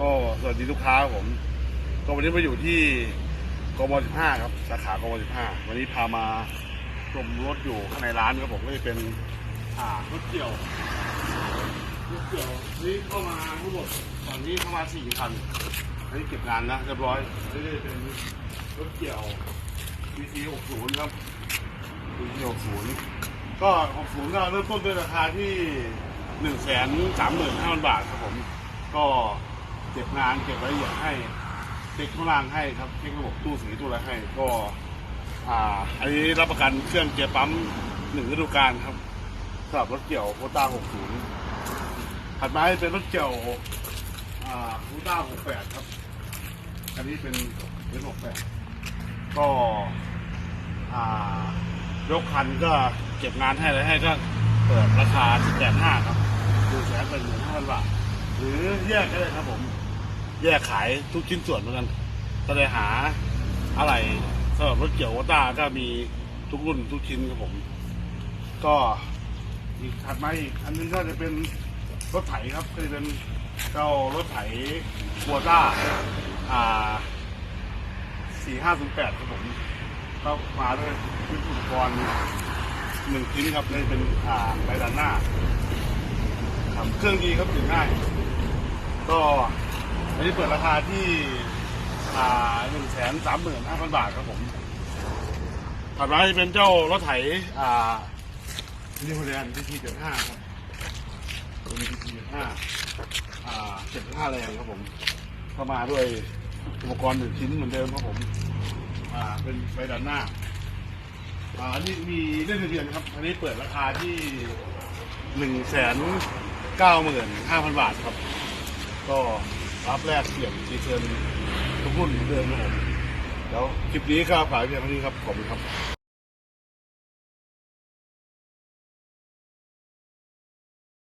ก็สวัสดีลูกค้าครับผม ก็วันนี้มาอยู่ที่กม15ครับสาขากม15วันนี้พามาชมรถอยู่ข้างในร้านครับผมก็จะเป็นอ่ารถเกี่ยวรถเกี่ยวนี่เข้ามาทั้งหมดตอนนี้เข้ามาสี่คันอันนี้เก็บงานนะเรียบร้อยนี่เป็นรถเกี่ยว BC 60ครับ BC 60ก็60ก็เริ่มต้นด้วยราคาที่1นึ่งแสนสามหมื่นห้าพันบาทครับผม ก็ เก็บงานเก็บรายละเอียดให้เช็คข้างล่างให้ครับเช็คระบบตู้สีตู้อะไรให้ก็อ่าอันนี้รับประกันเครื่องเกียร์ปั๊มหนึ่งฤดูกาลครับสำหรับรถเกี่ยวโคต้า60ถัดมาให้เป็นรถเกี่ยวอ่าคูต้า68 ครับ อันนี้เป็นเป็น68 ก็อ่ายกคันก็เก็บงานให้อะไรให้ก็เปิดราคา185ครับคือแสนเป็นหมื่นห้าพันบาท หรือแยกก็ได้ครับผม แยกขายทุกชิ้นส่วนเหมือนกันก็เลยหาอะไรสำหรับรถเกี่ยวโคต้าก็มีทุกรุ่นทุกชิ้นครับผม ก็อีกถัดมาอีกอันนึงก็จะเป็นรถไถครับก็จะเป็นเจ้ารถไถบัวต้าอ่าสี่ห้าศูนย์แปดครับผมก็มาด้วยชุดอุปกรณ์หนึ่งชิ้นครับนี่เป็นอ่าใบด้านหน้าครับเครื่องดีครับถึงง่าย ก็อันนี้เปิดราคาที่หนึ่งแสนสามหมื่นห้าพันบาทครับผมถัดมาจะเป็นเจ้ารถไถอ่านิวแลนด์ที่เจ็ดห้าครับตัวนี้ที่เจ็ดห้าอ่าเจ็ดห้าแรงครับผมเข้ามาด้วยอุปกรณ์หนึ่งชิ้นเหมือนเดิมครับผม อ่า เป็นไฟด้านหน้า อ่าอันนี้มีเล่นทะเบียนครับ อันนี้เปิดราคาที่หนึ่งแสนเก้าหมื่นห้าพันบาทครับ ก็รับแรกเสี่ยงจีเซลทุกรุ่นเหมือนเดิมครับผมแล้วคลิปนี้ก็ฝากเพียงเท่านี้ครับขอบคุณครับ